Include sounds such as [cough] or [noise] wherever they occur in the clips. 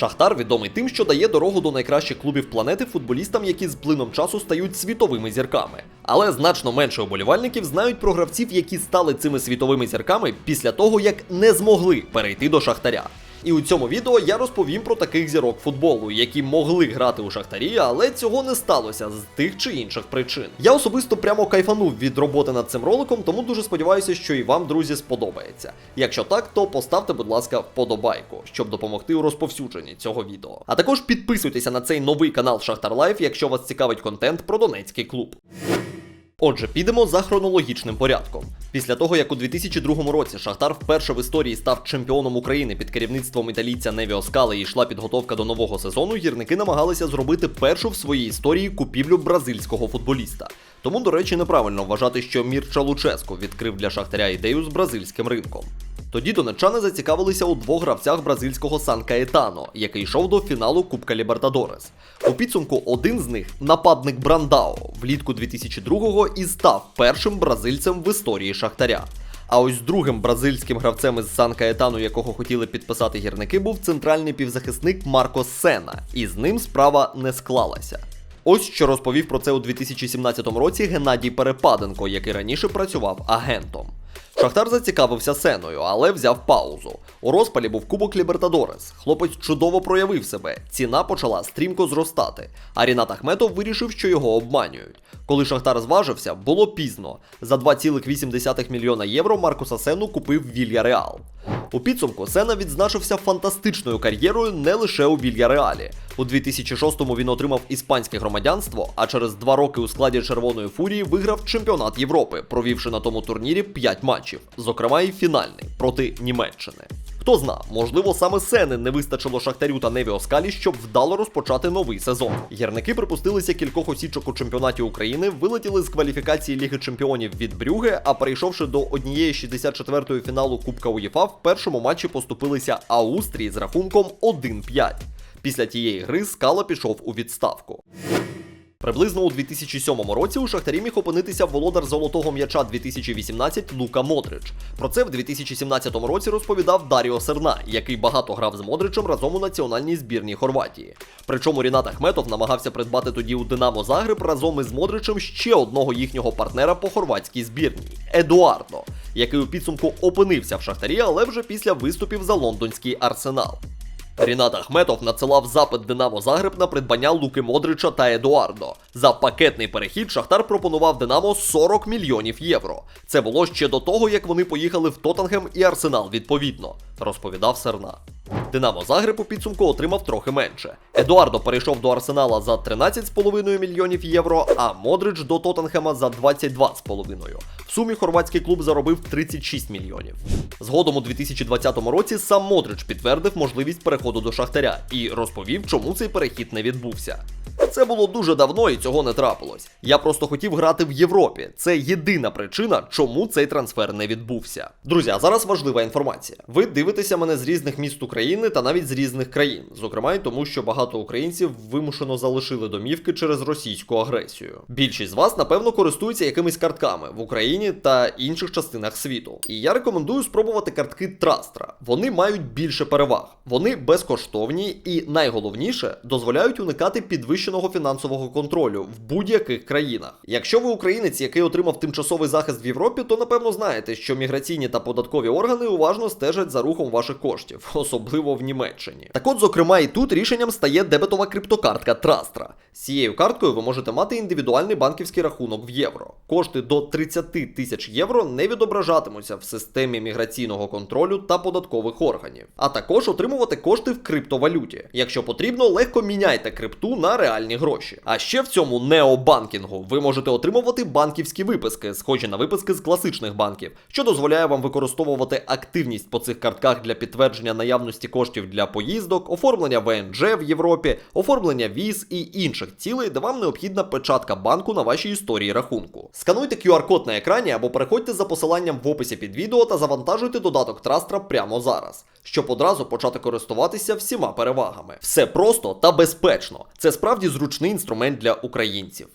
Шахтар відомий тим, що дає дорогу до найкращих клубів планети футболістам, які з плином часу стають світовими зірками. Але значно менше оболівальників знають про гравців, які стали цими світовими зірками після того, як не змогли перейти до Шахтаря. І у цьому відео я розповім про таких зірок футболу, які могли грати у Шахтарі, але цього не сталося з тих чи інших причин. Я особисто прямо кайфанув від роботи над цим роликом, тому дуже сподіваюся, що і вам, друзі, сподобається. Якщо так, то поставте, будь ласка, вподобайку, щоб допомогти у розповсюдженні цього відео. А також підписуйтеся на цей новий канал Шахтар Лайф, якщо вас цікавить контент про Донецький клуб. Отже, підемо за хронологічним порядком. Після того, як у 2002 році Шахтар вперше в історії став чемпіоном України під керівництвом італійця Неві Оскали і йшла підготовка до нового сезону, гірники намагалися зробити першу в своїй історії купівлю бразильського футболіста. Тому, до речі, неправильно вважати, що Мірча Луческо відкрив для Шахтаря ідею з бразильським ринком. Тоді донеччани зацікавилися у двох гравцях бразильського Сан Каетано, який йшов до фіналу Кубка Лібертадорес. У підсумку один з них, нападник Брандао, влітку 2002-го і став першим бразильцем в історії Шахтаря. А ось другим бразильським гравцем із Сан Каетану, якого хотіли підписати гірники, був центральний півзахисник Марко Сена, і з ним справа не склалася. Ось що розповів про це у 2017 році Геннадій Перепаденко, який раніше працював агентом. Шахтар зацікавився сеною, але взяв паузу. У розпалі був Кубок Лібертадорес. Хлопець чудово проявив себе. Ціна почала стрімко зростати. А Рінат Ахметов вирішив, що його обманюють. Коли Шахтар зважився, було пізно. За 2,8 мільйона євро Маркуса Сену купив Вільяреал. У підсумку Сена відзначився фантастичною кар'єрою не лише у Вільяреалі. У 2006-му він отримав іспанське громадянство, а через два роки у складі Червоної фурії виграв чемпіонат Європи, провівши на тому турнірі 5 матчів, зокрема і фінальний проти Німеччини. Хто зна, можливо, саме Сени не вистачило Шахтарю та Неві Оскалі, щоб вдало розпочати новий сезон. Гірники припустилися кількох осічок у чемпіонаті України, вилетіли з кваліфікації Ліги Чемпіонів від Брюге, а перейшовши до однієї 64-ї фіналу Кубка УЄФА, в першому матчі поступилися Аустрії з рахунком 1-5. Після тієї гри Скала пішов у відставку. Приблизно у 2007 році у Шахтарі міг опинитися володар золотого м'яча 2018 Лука Модрич. Про це в 2017 році розповідав Даріо Серна, який багато грав з Модричем разом у національній збірній Хорватії. Причому Рінат Ахметов намагався придбати тоді у Динамо Загреб разом із Модричем ще одного їхнього партнера по хорватській збірній Едуардо, який у підсумку опинився в Шахтарі, але вже після виступів за лондонський арсенал. Рінат Ахметов надсилав запит Динамо Загреб на придбання Луки Модрича та Едуардо. За пакетний перехід Шахтар пропонував Динамо 40 мільйонів євро. Це було ще до того, як вони поїхали в Тоттенгем і Арсенал відповідно, розповідав Серна. Динамо Загреб у підсумку отримав трохи менше. Едуардо перейшов до Арсенала за 13,5 мільйонів євро, а Модрич до Тоттенхема за 22,5. В сумі хорватський клуб заробив 36 мільйонів. Згодом у 2020 році сам Модрич підтвердив можливість переходу до Шахтаря і розповів, чому цей перехід не відбувся. Це було дуже давно і цього не трапилось. Я просто хотів грати в Європі. Це єдина причина, чому цей трансфер не відбувся. Друзі, а зараз важлива інформація. Ви дивитеся мене з різних міст України та навіть з різних країн, зокрема й тому, що багато українців вимушено залишили домівки через російську агресію. Більшість з вас, напевно, користуються якимись картками в Україні та інших частинах світу. І я рекомендую спробувати картки Трастра. Вони мають більше переваг. Вони безкоштовні і найголовніше дозволяють уникати підвищеного фінансового контролю в будь-яких країнах. Якщо ви українець, який отримав тимчасовий захист в Європі, то напевно знаєте, що міграційні та податкові органи уважно стежать за рухом ваших коштів, [laughs] особливо в Німеччині. Так от, зокрема, і тут рішенням стає дебетова криптокартка Трастра. З цією карткою ви можете мати індивідуальний банківський рахунок в євро. Кошти до 30 тисяч євро не відображатимуться в системі міграційного контролю та податкових органів, а також отримувати кошти в криптовалюті. Якщо потрібно, легко міняйте крипту на реальні гроші. А ще в цьому необанкінгу ви можете отримувати банківські виписки, схожі на виписки з класичних банків, що дозволяє вам використовувати активність по цих картках для підтвердження наявності коштів для поїздок, оформлення ВНЖ в Європі, оформлення віз і інших цілей, де вам необхідна печатка банку на вашій історії рахунку. Скануйте QR-код на екрані або переходьте за посиланням в описі під відео та завантажуйте додаток Трастра прямо зараз, щоб одразу почати користуватися всіма перевагами. Все просто та безпечно. Це справді зручний інструмент для українців.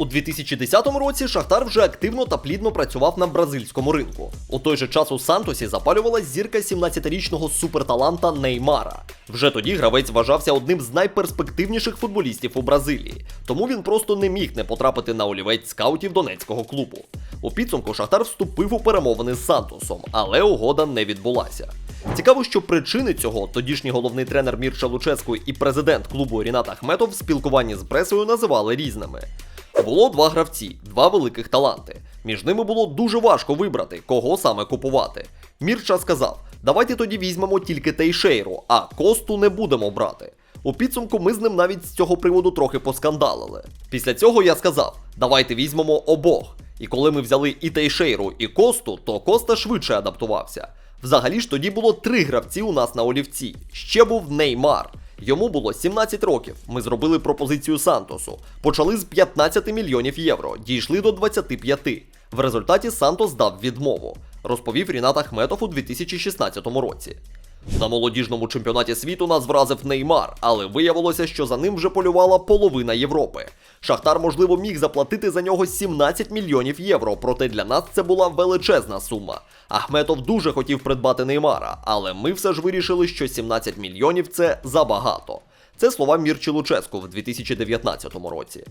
У 2010 році Шахтар вже активно та плідно працював на бразильському ринку. У той же час у Сантосі запалювалась зірка 17-річного суперталанта Неймара. Вже тоді гравець вважався одним з найперспективніших футболістів у Бразилії, тому він просто не міг не потрапити на олівець скаутів донецького клубу. У підсумку Шахтар вступив у перемовини з Сантосом, але угода не відбулася. Цікаво, що причини цього тодішній головний тренер Мірча Луческу і президент клубу Рінат Ахметов в спілкуванні з пресою називали різними. Було два гравці, два великих таланти. Між ними було дуже важко вибрати, кого саме купувати. Мірча сказав: давайте тоді візьмемо тільки Тейшейру, а косту не будемо брати. У підсумку ми з ним навіть з цього приводу трохи поскандалили. Після цього я сказав: давайте візьмемо обох. І коли ми взяли і Тейшейру, і Косту, то Коста швидше адаптувався. Взагалі ж тоді було три гравці у нас на олівці. Ще був Неймар. Йому було 17 років. Ми зробили пропозицію Сантосу. Почали з 15 мільйонів євро, дійшли до 25. В результаті Сантос дав відмову, розповів Рінат Ахметов у 2016 році. На молодіжному чемпіонаті світу нас вразив Неймар, але виявилося, що за ним вже полювала половина Європи. Шахтар, можливо, міг заплатити за нього 17 мільйонів євро, проте для нас це була величезна сума. Ахметов дуже хотів придбати Неймара, але ми все ж вирішили, що 17 мільйонів це забагато. Це слова Мірчі Луческу в 2019 році.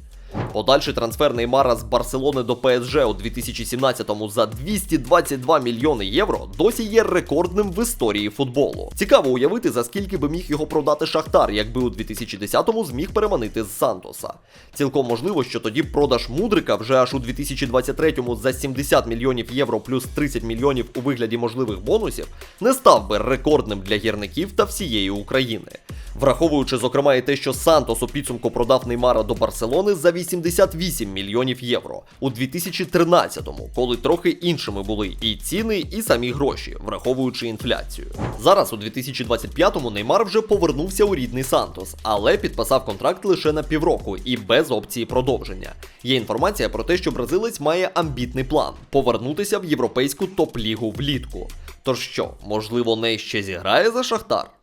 Подальший трансфер Неймара з Барселони до ПСЖ у 2017-му за 222 мільйони євро досі є рекордним в історії футболу. Цікаво уявити, за скільки би міг його продати Шахтар, якби у 2010-му зміг переманити з Сантоса. Цілком можливо, що тоді продаж Мудрика вже аж у 2023-му за 70 мільйонів євро плюс 30 мільйонів у вигляді можливих бонусів не став би рекордним для гірників та всієї України. Враховуючи, зокрема, і те, що Сантос у підсумку продав Неймара до Барселони за 88 мільйонів євро у 2013-му, коли трохи іншими були і ціни, і самі гроші, враховуючи інфляцію. Зараз у 2025-му Неймар вже повернувся у рідний Сантос, але підписав контракт лише на півроку і без опції продовження. Є інформація про те, що бразилець має амбітний план повернутися в європейську топ-лігу влітку. Тож що, можливо, не ще зіграє за Шахтар?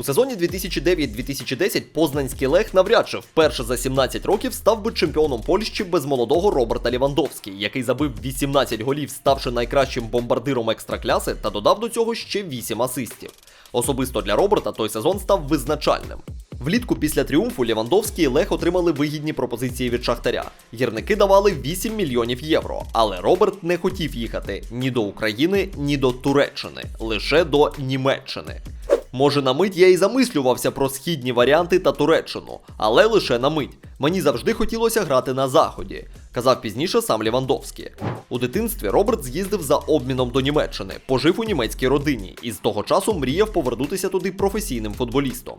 У сезоні 2009-2010 Познанський Лех навряд чи вперше за 17 років став би чемпіоном Польщі без молодого Роберта Лівандовський, який забив 18 голів, ставши найкращим бомбардиром екстракляси та додав до цього ще 8 асистів. Особисто для Роберта той сезон став визначальним. Влітку після тріумфу Лівандовський і Лех отримали вигідні пропозиції від Шахтаря. Гірники давали 8 мільйонів євро, але Роберт не хотів їхати ні до України, ні до Туреччини, лише до Німеччини. Може, на мить я і замислювався про східні варіанти та Туреччину, але лише на мить. Мені завжди хотілося грати на заході, казав пізніше сам Лівандовський. У дитинстві Роберт з'їздив за обміном до Німеччини, пожив у німецькій родині і з того часу мріяв повернутися туди професійним футболістом.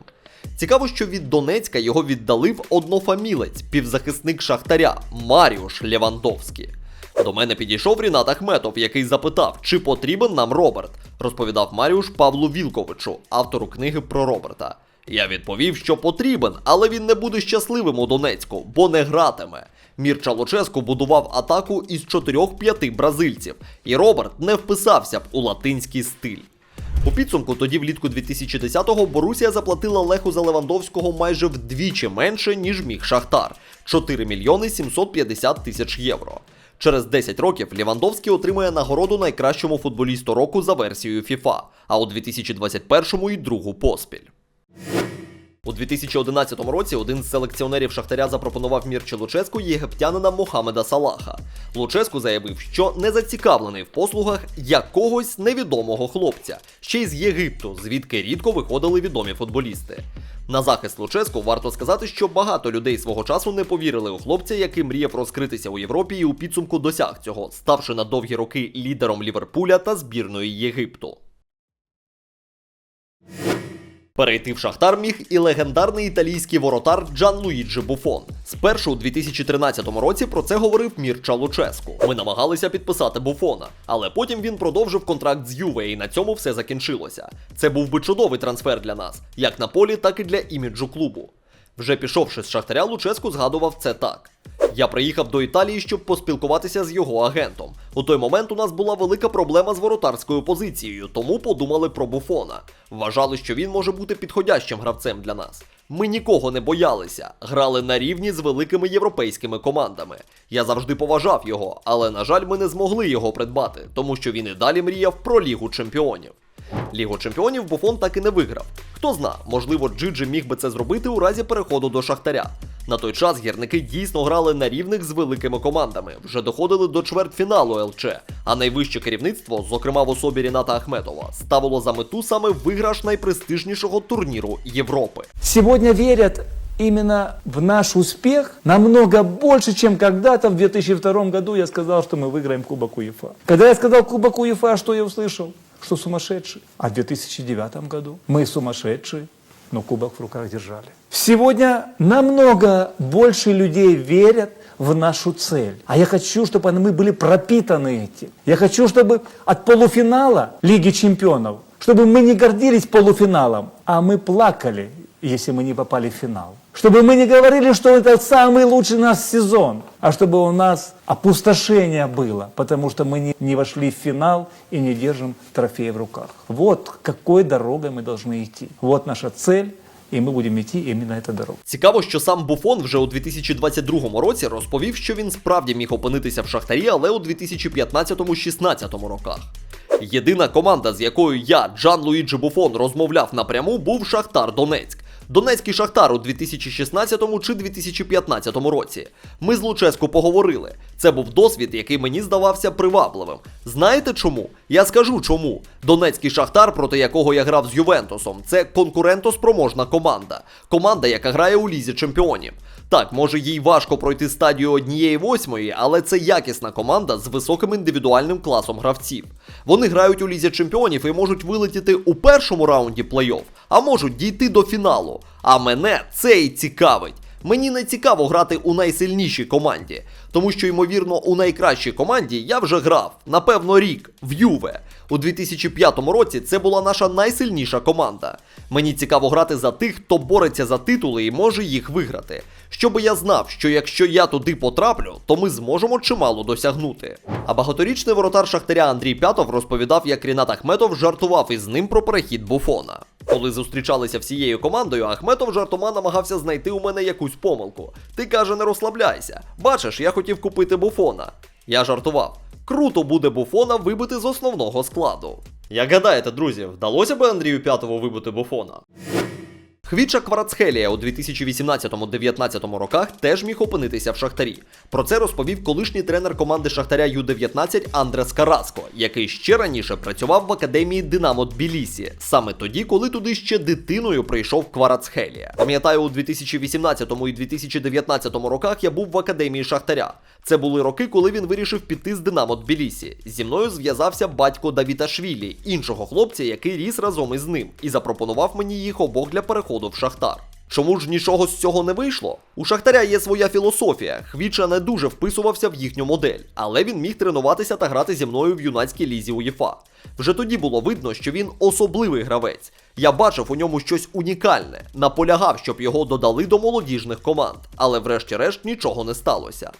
Цікаво, що від Донецька його віддали в однофамілець, півзахисник Шахтаря Маріуш Левандовський. До мене підійшов Рінат Ахметов, який запитав, чи потрібен нам Роберт, розповідав Маріуш Павлу Вілковичу, автору книги про Роберта. Я відповів, що потрібен, але він не буде щасливим у Донецьку, бо не гратиме. Мірча Луческу будував атаку із 4-5 бразильців, і Роберт не вписався б у латинський стиль. У підсумку тоді влітку 2010-го Борусія заплатила Леху за Левандовського майже вдвічі менше, ніж міг Шахтар 4 мільйони 750 тисяч євро. Через 10 років Лівандовський отримує нагороду найкращому футболісту року за версією FIFA, а у 2021-му і другу поспіль. У 2011 році один з селекціонерів Шахтаря запропонував Мірчі Луческу єгиптянина Мохамеда Салаха. Луческу заявив, що не зацікавлений в послугах якогось невідомого хлопця, ще й з Єгипту, звідки рідко виходили відомі футболісти. На захист Луческу варто сказати, що багато людей свого часу не повірили у хлопця, який мріяв розкритися у Європі і у підсумку досяг цього, ставши на довгі роки лідером Ліверпуля та збірної Єгипту. Перейти в Шахтар міг і легендарний італійський воротар Джан Луїджі Буфон. Спершу у 2013 році про це говорив Мірча Луческу. Ми намагалися підписати Буфона, але потім він продовжив контракт з Юве, і на цьому все закінчилося. Це був би чудовий трансфер для нас, як на полі, так і для іміджу клубу. Вже пішовши з Шахтаря, Луческу згадував це так. Я приїхав до Італії, щоб поспілкуватися з його агентом. У той момент у нас була велика проблема з воротарською позицією, тому подумали про Буфона. Вважали, що він може бути підходящим гравцем для нас. Ми нікого не боялися, грали на рівні з великими європейськими командами. Я завжди поважав його, але на жаль, ми не змогли його придбати, тому що він і далі мріяв про Лігу чемпіонів. Лігу чемпіонів Буфон так і не виграв. Хто зна, можливо, Джиджи міг би це зробити у разі переходу до Шахтаря. На той час гірники дійсно грали на рівних з великими командами, вже доходили до чвертьфіналу ЛЧ, а найвище керівництво, зокрема в особі Ріната Ахметова, ставило за мету саме виграш найпрестижнішого турніру Європи. Сегодня верят именно в наш успех намного больше, чем когда-то в 2002 году я сказал, что мы выиграем Кубок УЕФА. Когда я сказал Кубок УЕФА, что я услышал? Что сумасшедший. А в 2009 году мы сумасшедшие, но Кубок в руках держали. Сегодня намного больше людей верят в нашу цель. А я хочу, чтобы мы были пропитаны этим. Я хочу, чтобы от полуфинала Лиги чемпионов, чтобы мы не гордились полуфиналом, а мы плакали, если мы не попали в финал. Чтобы мы не говорили, что это самый лучший наш сезон, а чтобы у нас опустошение было, потому что мы не, не вошли в финал и не держим трофей в руках. Вот какой дорогой мы должны идти. Вот наша цель, и мы будем идти именно этой дорогой. Цікаво, що сам Буфон вже у 2022 році розповів, що він справді міг опинитися в Шахтарі, але у 2015-16 роках. Єдина команда, з якою я, Джан Луїджі Буфон, розмовляв напряму, був Шахтар Донецьк. Донецький Шахтар у 2016 чи 2015 році. Ми з Луческу поговорили. Це був досвід, який мені здавався привабливим. Знаєте чому? Я скажу чому. Донецький Шахтар, проти якого я грав з Ювентусом, це конкурентоспроможна команда. Команда, яка грає у лізі чемпіонів. Так, може їй важко пройти стадію однієї восьмої, але це якісна команда з високим індивідуальним класом гравців. Вони грають у лізі чемпіонів і можуть вилетіти у першому раунді плей-офф, а можуть дійти до фіналу. А мене це і цікавить. Мені не цікаво грати у найсильнішій команді, тому що, ймовірно, у найкращій команді я вже грав, напевно, рік в Юве. У 2005 році це була наша найсильніша команда. Мені цікаво грати за тих, хто бореться за титули і може їх виграти. Щоби я знав, що якщо я туди потраплю, то ми зможемо чимало досягнути. А багаторічний воротар Шахтаря Андрій П'ятов розповідав, як Рінат Ахметов жартував із ним про перехід Буфона. Коли зустрічалися всією командою, Ахметов жартома намагався знайти у мене якусь помилку. Ти каже, не розслабляйся. Бачиш, я хотів купити буфона. Я жартував. Круто буде буфона вибити з основного складу. Як гадаєте, друзі, вдалося би Андрію П'ятову вибити буфона? Хвіча Кварацхелія у 2018-19 роках теж міг опинитися в Шахтарі. Про це розповів колишній тренер команди Шахтаря Ю-19 Андрес Караско, який ще раніше працював в академії Динамо Тбілісі, саме тоді, коли туди ще дитиною прийшов Кварацхелія. Пам'ятаю, у 2018 і 2019 роках я був в академії Шахтаря. Це були роки, коли він вирішив піти з Динамо Тбілісі. Зі мною зв'язався батько Давіташвілі, іншого хлопця, який ріс разом із ним, і запропонував мені їх обох для переходу в Шахтар. Чому ж нічого з цього не вийшло? У Шахтаря є своя філософія. Хвіча не дуже вписувався в їхню модель, але він міг тренуватися та грати зі мною в юнацькій лізі УЄФА. Вже тоді було видно, що він особливий гравець. Я бачив у ньому щось унікальне, наполягав, щоб його додали до молодіжних команд, але врешті-решт нічого не сталося.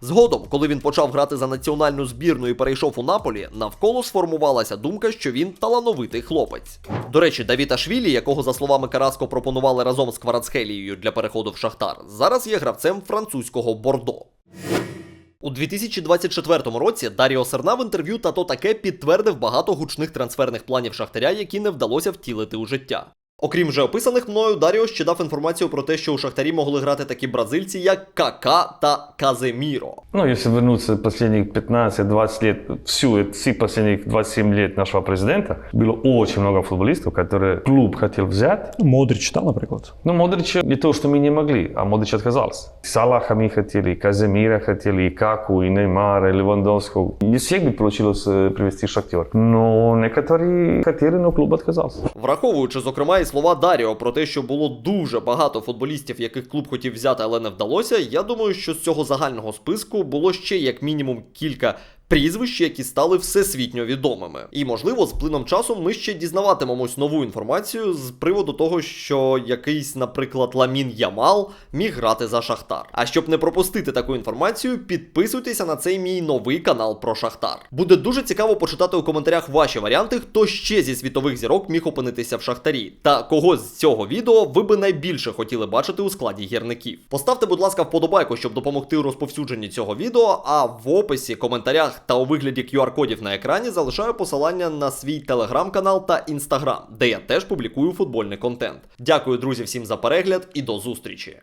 Згодом, коли він почав грати за національну збірну і перейшов у Наполі, навколо сформувалася думка, що він талановитий хлопець. До речі, Давіта Швілі, якого за словами Караско пропонували разом з Кварацхелією для переходу в Шахтар, зараз є гравцем французького Бордо. У 2024 році Даріо Серна в інтерв'ю та то таке підтвердив багато гучних трансферних планів Шахтаря, які не вдалося втілити у життя. Окрім вже описаних мною, Даріо ще дав інформацію про те, що у Шахтарі могли грати такі бразильці, як Кака та Каземіро. Ну, если вернуться последних 15-20 лет, всю, все последних 27 лет нашего президента, было очень много футболистов, которые клуб хотел взять. Модрич, та, наприклад. Но Модрича не то, что мы не могли, а Модрич отказался. Салаха мы хотели, и Каземира хотели, и Каку, и Неймара, и Левандовского. Не всех бы получилось э, привести в Шахтер. Но некоторые хотели, но клуб отказался. Враховуючи, зокрема, і слова Даріо про те, що було дуже багато футболістів, яких клуб хотів взяти, але не вдалося, я думаю, що з цього загального списку було ще як мінімум кілька прізвищ, які стали всесвітньо відомими. І можливо, з плином часу ми ще дізнаватимемось нову інформацію з приводу того, що якийсь, наприклад, Ламін Ямал міг грати за Шахтар. А щоб не пропустити таку інформацію, підписуйтеся на цей мій новий канал про Шахтар. Буде дуже цікаво почитати у коментарях ваші варіанти, хто ще зі світових зірок міг опинитися в Шахтарі, та кого з цього відео ви би найбільше хотіли бачити у складі гірників. Поставте, будь ласка, вподобайку, щоб допомогти у розповсюдженні цього відео. А в описі, та у вигляді QR-кодів на екрані залишаю посилання на свій телеграм-канал та інстаграм, де я теж публікую футбольний контент. Дякую, друзі, всім за перегляд і до зустрічі!